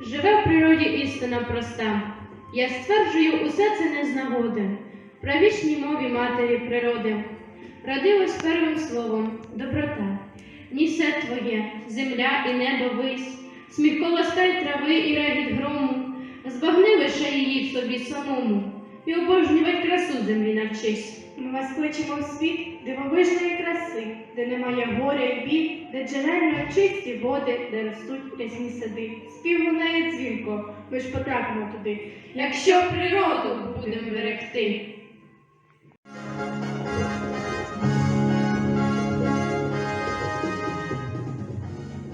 Живе в природі істина проста. Я стверджую усе це не з нагоди. Про мові матері природи. Родилось первим словом доброта. Нісе твоє, земля і небо вись, сміх колоскай трави і регіт грому, збагни лише її в собі самому, і обожнювать красу землі навчись. Ми вас кличемо в світ дивовижної краси, де немає горя і біль, де джерельно чисті води, де ростуть рясні сади. Спів лунає дзвінко, ми ж потрапимо туди. Якщо природу будемо берегти.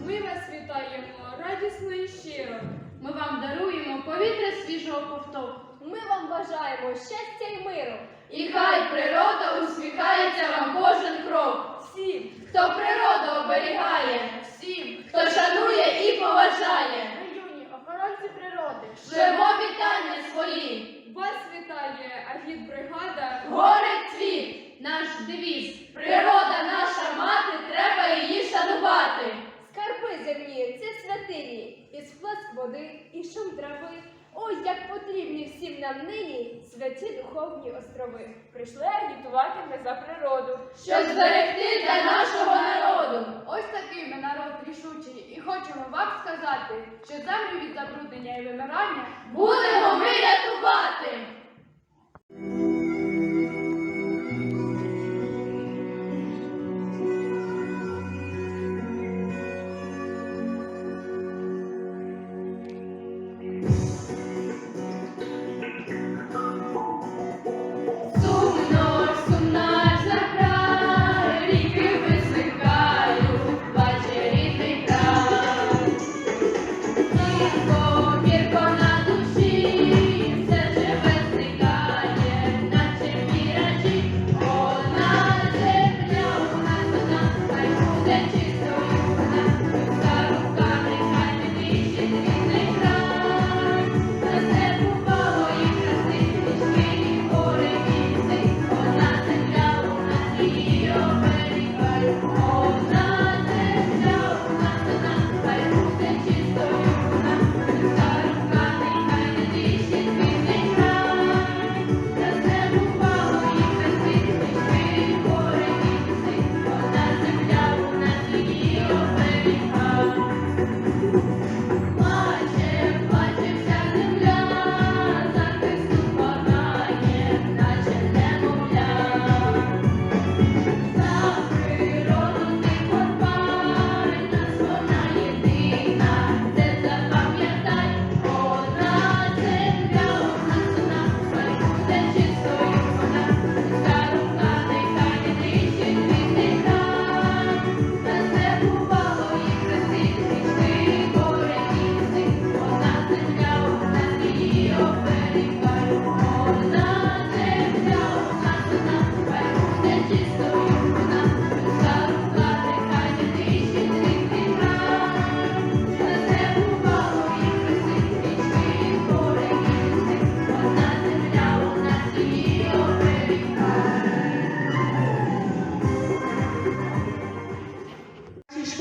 Ми вас вітаємо радісно і щиро. Ми вам даруємо повітря свіжого ковток. Ми вам бажаємо щастя і миру. І хай природа усміхається вам кожен крок. Всім, Хто природу оберігає, всім, хто шанує і поважає. юні охоронці природи, Шлемо вітання свої, вас вітає агітбригада. горе цвіт, наш девіз. Природа наша мати, треба її шанувати. Скарби земні, це святині, і сплеск води, і шум трави. Ой, як потрібні всім нам нині святі духовні острови. Прийшли агітувати ми за природу. Щоб зберегти для нашого народу. Ось такий ми народ рішучий, і хочемо вам сказати, що землю від забруднення і вимирання Будемо ми рятувати.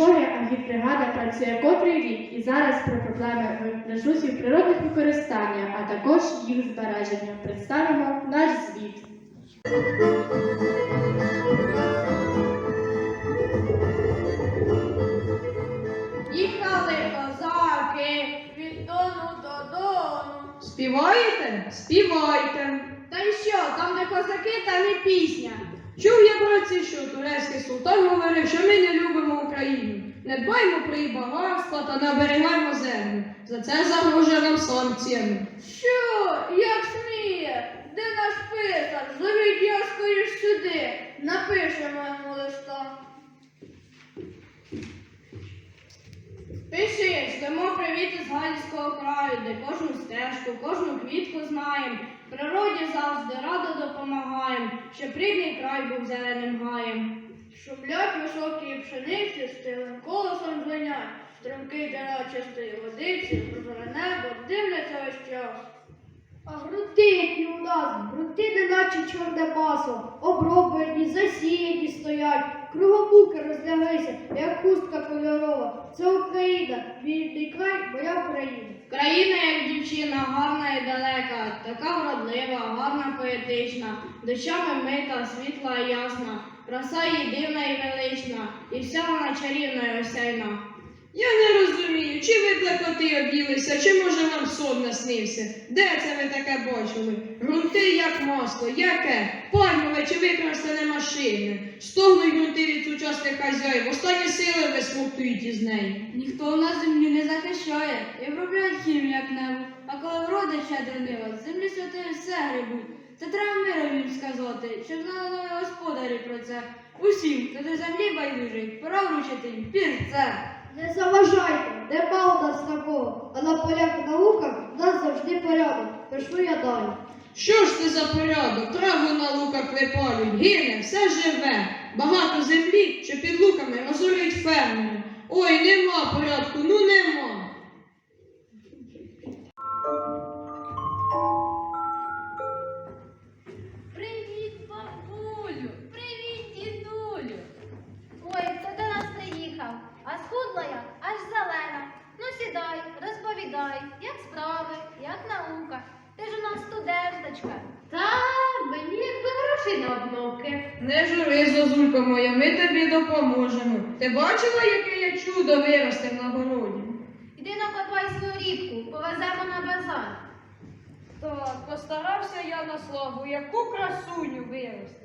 Школі агітбригада працює котрий рік і зараз про проблеми ресурсів природних використання, а також їх збереження представимо наш звіт. Їхали козаки від дону до дону. Співаєте? Співайте. Та й що, там де козаки, та не пісня. Чув я про що турецький султан говорив, що ми не любимо Україну. Не дбаємо про її багатства та не оберігаємо землю. За це загрожує нам санкціями. Що? Як сміє? Де наш писар? Зовіть його скоріш сюди. Напишемо йому листа. Пиши, шлемо привіт із Галицького краю, де кожну стежку, кожну квітку знаєм. Природі завжди радо допомагаєм, щоб рідний край був зеленим гаєм. Шумлять високі пшениці, стилим колосом звенять, струмки дерева чистої водиці, прозоре небо дивляться весь час. А грунти, які у нас, грунти неначе чорне масло, оброблені, засіяні стоять, кругом буки розляглися, як хустка кольорова. Це Україна, вільний край, моя Україна. Країна, як дівчина, гарна і далека, така вродлива, гарна поетична, дощами мита, світла ясна, краса її дивна і велична, і вся вона чарівна і осяйна. Я не розумію, чи ви блекоти обілися, чи може вам сон наснився? Де це ви таке бачили? Грунти як масло, яке? Пальмове чи використане машини? Стогнуть грунти від сучасних хазяїв, останні сили висмоктують із неї. Ніхто на землі не захищає і обробляють хімію як небо. А коли врода щедро нива, землі святої все грибуть. Це треба мирові сказати, щоб знали господарі про це. Усім, хто до землі байдужий, пора вручити їм пірце. Не заважайте, нема у нас такого, а на полях і науках у нас завжди порядок. Пишу я далі. Що ж це за порядок? Траву на луках випалюють, гине, все живе. Багато землі, що під луками розорюють фермери. Ой, нема порядку, ну нема. Обновки. Не жури, зозулько моя, ми тобі допоможемо. Ти бачила, яке я чудо виростив на городі? Іди накопай свою рібку, повеземо на базар. Так, постарався я на славу, яку красуню вирости.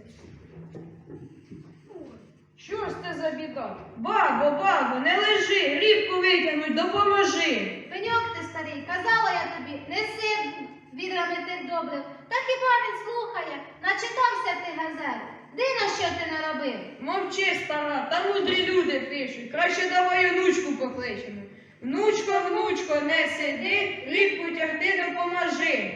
Що ж це за біда? Бабо, бабо, не лежи, рібку витягнуть, допоможи. Пеньок ти старий, казала я тобі, неси відрами тих добрив. Та хіба він слухає? Начитався ти газет. Дивно, що ти наробив. Мовчи, стара, там мудрі люди пишуть. Краще давай онучку покличемо. Внучко, внучко, не сиди, рібку тягти допоможи.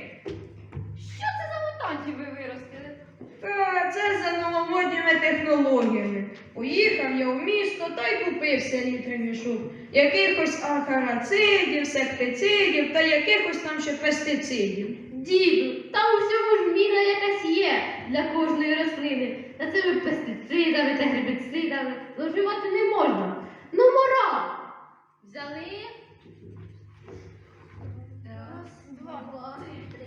Що це за мутантів ви виростили? Та це за новомодніми технологіями. Поїхав я в місто та й купив селітри мішок. Якихось акарацидів, сектицидів та якихось там ще пестицидів. Діду, та у всьому ж міра якась є для кожної рослини. Та цими пестицидами та гербіцидами зловживати не можна. Ну, морал! Взяли? Раз, два, три.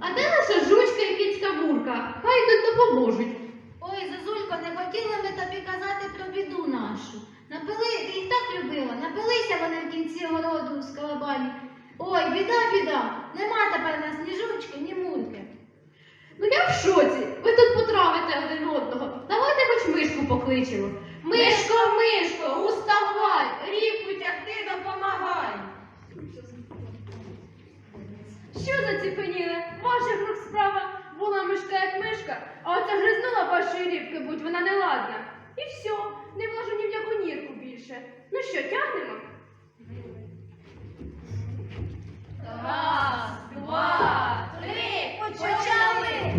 А де наша жучка і кицька Мурка? Хай тут допоможуть. Ой, Зозулько, не хотіли ми тобі казати про біду нашу. Напили, ти їх так любила, напилися вони в кінці городу з калабані. Ой, біда, біда, нема тепер нас ні жучки, ні мурки. Ну я в шоці. Ви тут потравите один одного. Давайте хоч мишку покличемо. Мишко, мишко, уставай! Рібку тягти допомагай. Що заціпеніли? Ваших рук справа була мишка як мишка, а оця гризнула вашої рібки, будь вона неладна. І все, не вложу ні в яку нірку більше. Ну що, тягнемо? Раз, два, три, почали!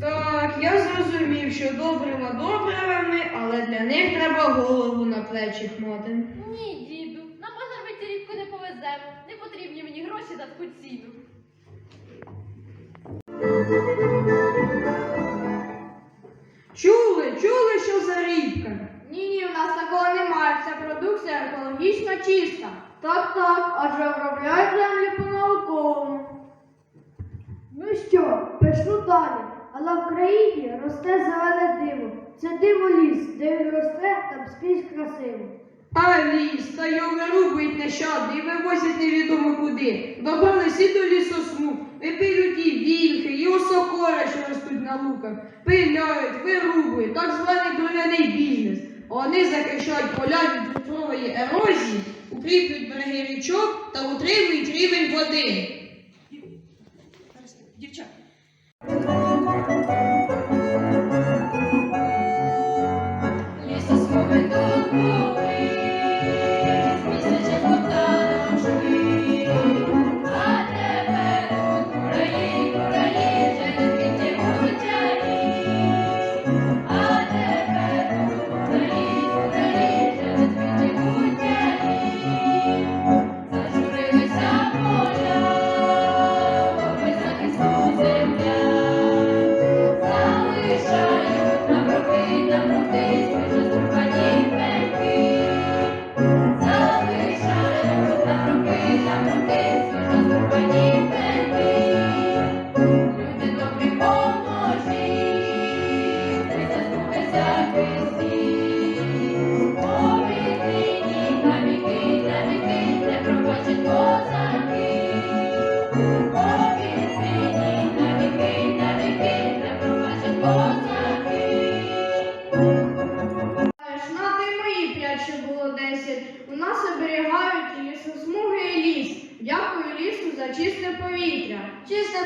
Так, я зрозумів, що добрива добривами, але для них треба голову на плечі мати. Ні, діду, на базар ми не повеземо. Не потрібні мені гроші за таку ціну. Рібка? Ні, ні, у нас такого немає. Вся продукція екологічно чиста. Так, так, адже обробляють землю по-науковому. Ну що, пишу далі. Але в країні росте зелене диво. Це диво ліс, де він росте, там скрізь красиво. А ліс, та його рубить нещадно і вивозять невідомо куди. Бабали всі до лісосмуг, випилють і вільхи, і осокори, що ростуть на луках. Пиляють, вирубують, так званий дров'яний бізнес. Вони захищають поля від вітрової ерозії, укріплюють береги річок та утримують рівень води.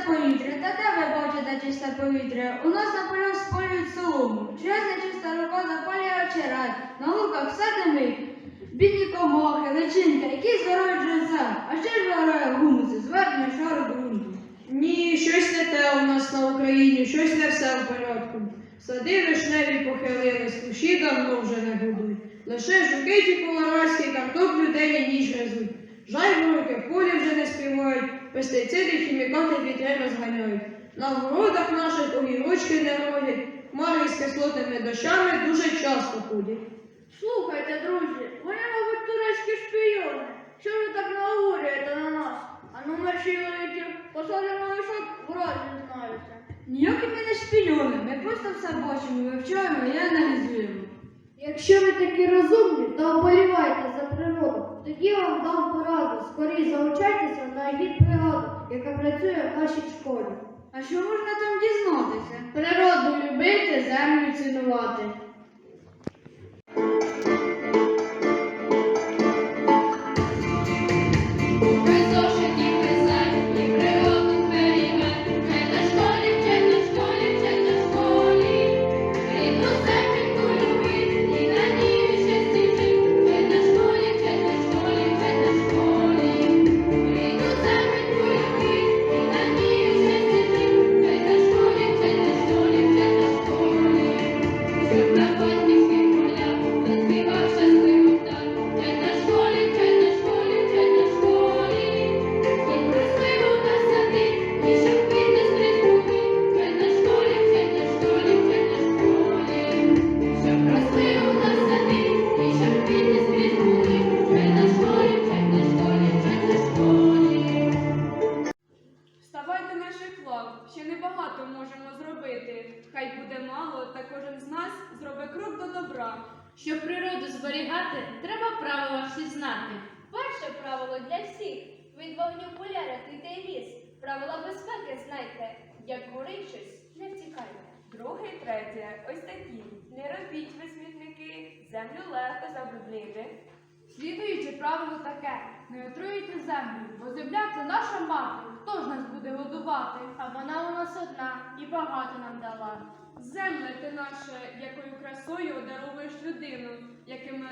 Повітря, та де ви бачите чисте повітря? У нас на полях спалюють солому. Чесна чиста рука запалює очерет. На луках все димить. Бідні комахи, личинки, які згорають живцем. А ще ж вигорає гумуси, зверхньої шару ґрунту. Ні, щось не те у нас на Україні, щось не все в порядку. Сади вишневі похилились, кущі давно вже не гудуть. Лише жуки ті колорадські картоплю день і ніч гризуть. Жайворонки в полі вже не співають, пестициди, хімікати вітри розганяють. На городах наших огірочки не родять, хмари з кислотними дощами дуже часто ходять. Слухайте, друзі, вони, мабуть, турецькі шпійони. Що ви так наговорюєте на нас? А ну мерші великі, посадимо мішок, враз дізнаюся. Ніякі ми не шпільони, ми просто все бачимо, вивчаємо і аналізуємо. Якщо ви такі розумні, то оболівайте за природу. Тоді вам дам пораду. Скоріше заучайтеся на гід природу, яка працює в нашій школі. А що можна там дізнатися? Природу любити, землю цінувати. Не отруюйте землю, бо земля це наша мати. Хто ж нас буде годувати? А вона у нас одна і багато нам дала. Земля ти наша, якою красою одаровуєш людину, якими.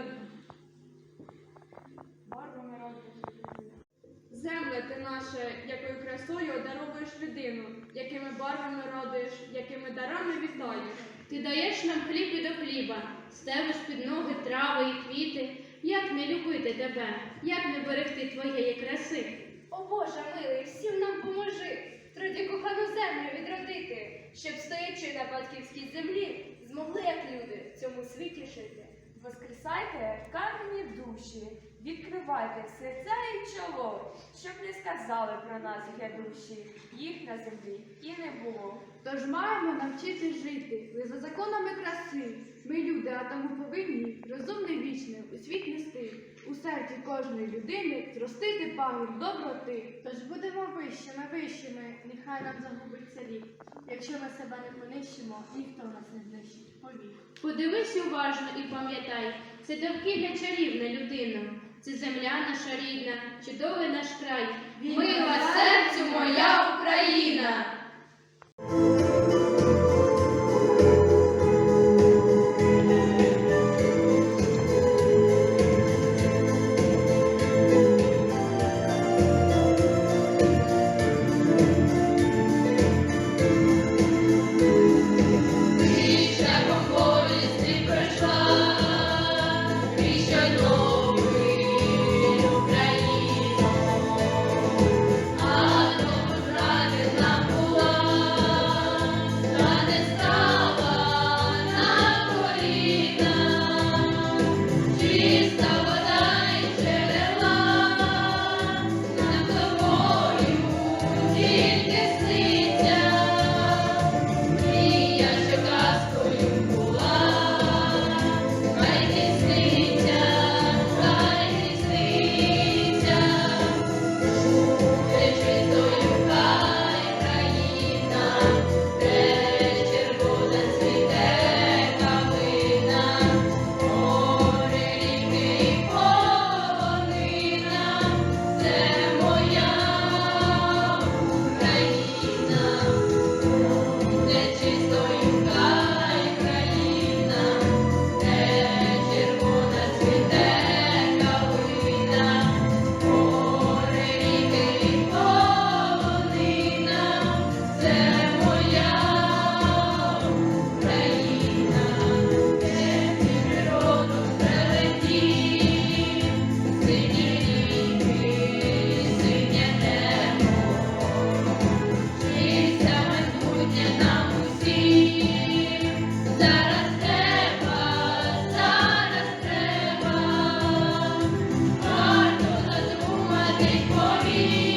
Земля ти наша, якою красою одаровуєш людину, якими барвами родиш, якими дарами вітаєш. Ти даєш нам хліб і до хліба, стелиш під ноги трави і квіти. Як не любити тебе, як не берегти твоєї краси? О Боже милий, всім нам поможи, труді кохану землю відродити, щоб стоячи на батьківській землі, змогли, як люди, в цьому світі жити. Воскресайте камені душі, відкривайте серця і чоло, щоб не сказали про нас глядуші, їх на землі і не було. Тож маємо навчити жити ви за законами краси. Ми люди, а тому повинні розумне вічне у світ нести. У серці кожної людини зростити пагін доброти. Тож будемо вищими, вищими, нехай нам загубиться рік. Якщо ми себе не понищимо, ніхто нас не знищить. Повір. Подивись уважно і пам'ятай, це довкілля чарівна людина, це земля наша рідна, чудовий наш край, мила серцю моя Україна. glory.